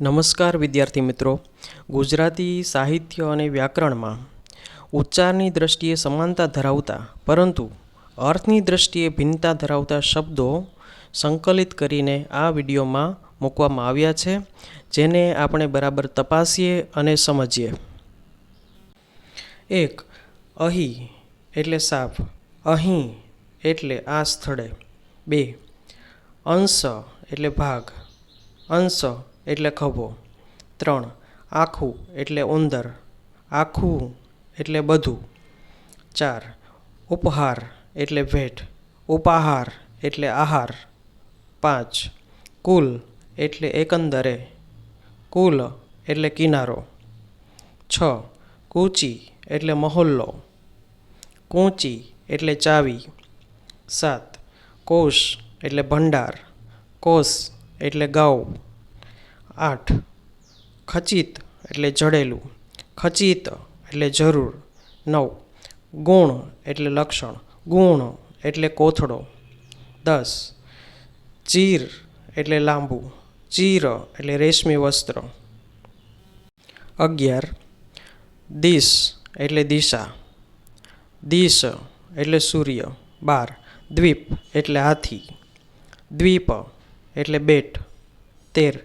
નમસ્કાર વિદ્યાર્થી મિત્રો. ગુજરાતી સાહિત્ય અને વ્યાકરણમાં ઉચ્ચારની દ્રષ્ટિએ સમાનતા ધરાવતા પરંતુ અર્થની દ્રષ્ટિએ ભિન્નતા ધરાવતા શબ્દો સંકલિત કરીને આ વિડીયોમાં મૂકવામાં આવ્યા છે, જેને આપણે બરાબર તપાસીએ અને સમજીએ. એક, અહીં એટલે સાપ, અહીં એટલે આ સ્થળે. બે, અંશ એટલે ભાગ, અંશ એટલે ખભો. ત્રણ, આખું એટલે ઉંદર. આખું એટલે બધું. ચાર, ઉપહાર એટલે ભેટ. ઉપાહાર એટલે આહાર. પાંચ, કુલ એટલે એકંદરે. કુલ એટલે કિનારો. છ, કૂચી એટલે મહોલ્લો. કૂંચી એટલે ચાવી. સાત, કોષ એટલે ભંડાર. કોષ એટલે ગાઉ. આઠ. ખચિત એટલે જડેલું. ખચિત એટલે જરૂર. નવ. ગુણ એટલે લક્ષણ. ગુણ એટલે કોથળો. દસ. ચીર એટલે લાંબુ. ચીર એટલે રેશમી વસ્ત્ર. અગિયાર. દિશ એટલે દિશા. દિશ એટલે સૂર્ય. બાર. દ્વીપ એટલે હાથી. દ્વીપ એટલે બેટ. તેર.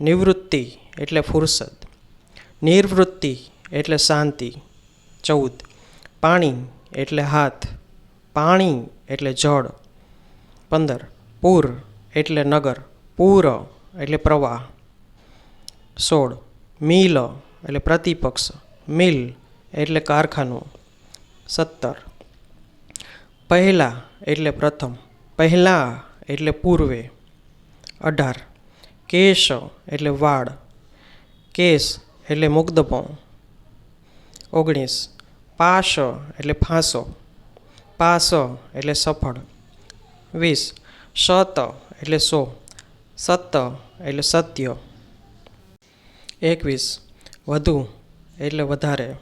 નિવૃત્તિ એટલે ફુરસદ. નિર્વૃત્તિ એટલે શાંતિ. ચૌદ. પાણી એટલે હાથ. પાણી એટલે જળ. પંદર. પૂર એટલે નગર. પૂર એટલે પ્રવાહ. સોળ. મિલ એટલે પ્રતિપક્ષ. મિલ એટલે કારખાનું. સત્તર. પહેલાં એટલે પ્રથમ. પહેલાં એટલે પૂર્વે. અઢાર. કેશ એટલે વાળ. કેસ એટલે મુગ્ધપો ઓગણીસ. પાશ એટલે ફાંસો. પાસ એટલે સફળ. વીસ. સત એટલે સો. સત એટલે સત્ય. એકવીસ. વધુ એટલે વધારે.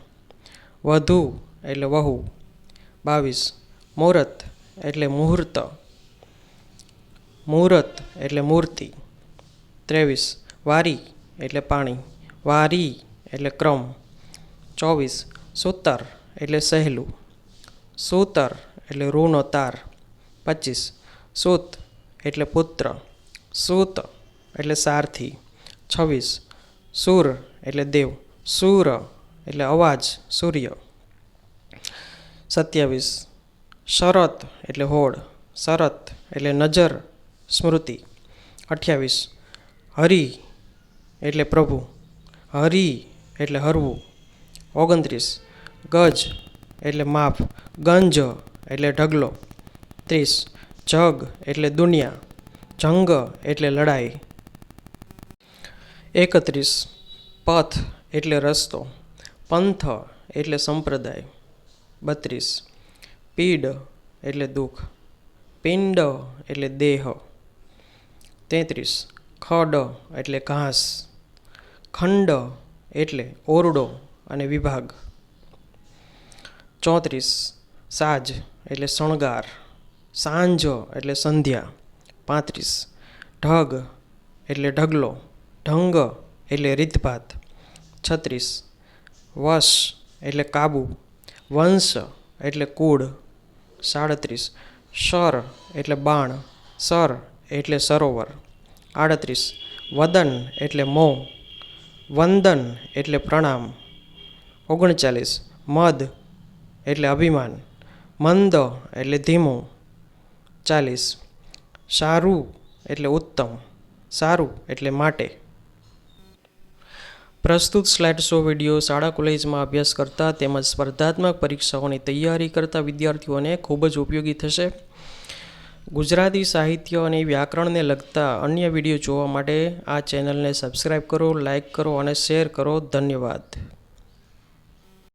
વધુ એટલે વહુ. બાવીસ. મુહૂર્ત એટલે મુહૂર્ત. મુહૂર્ત એટલે મૂર્તિ. ત્રેવીસ. વારી એટલે પાણી. વારી એટલે ક્રમ. ચોવીસ. સૂતર એટલે સહેલું. સૂતર એટલે રૂનો તાર. પચીસ. સૂત એટલે પુત્ર. સૂત એટલે સારથી. છવ્વીસ. સૂર એટલે દેવ. સૂર એટલે અવાજ, સૂર્ય. સત્યાવીસ. શરત એટલે હોડ. શરત એટલે નજર, સ્મૃતિ. અઠ્યાવીસ. હરિ એટલે પ્રભુ હરિ એટલે હરવું ઓગણત્રીસ ગજ એટલે માપ ગંજ એટલે ઢગલો ત્રીસ જગ એટલે દુનિયા જંગ એટલે લડાઈ એકત્રીસ પથ એટલે રસ્તો પંથ એટલે સંપ્રદાય બત્રીસ પીડ એટલે દુઃખ પિંડ એટલે દેહ તેત્રીસ ખડ એટલે ઘાસ, ખંડ એટલે ઓરડો અને વિભાગ. ચોત્રીસ, સાજ એટલે શણગાર, સાંજ એટલે સંધ્યા. પાંત્રીસ, ઢગ એટલે ઢગલો, ઢંગ એટલે રીતભાત. છત્રીસ, વશ એટલે કાબુ, વંશ એટલે કુળ. સાડત્રીસ, શર એટલે બાણ સર એટલે સરોવર. આડત્રીસ. વદન એટલે મો. વંદન એટલે પ્રણામ. ઓગણચાલીસ. મદ એટલે અભિમાન. મંદ એટલે ધીમું. ચાલીસ. સારું એટલે ઉત્તમ. સારું એટલે માટે. પ્રસ્તુત સ્લાઇડ શો વીડિયો શાળા કોલેજમાં અભ્યાસ કરતા તેમજ સ્પર્ધાત્મક પરીક્ષાઓની તૈયારી કરતા વિદ્યાર્થીઓને ખૂબ જ ઉપયોગી થશે. ગુજરાતી સાહિત્ય અને વ્યાકરણને લગતા અન્ય વીડિયો જોવા માટે આ ચેનલને સબસ્ક્રાઈબ કરો લાઇક કરો અને શેર કરો. ધન્યવાદ.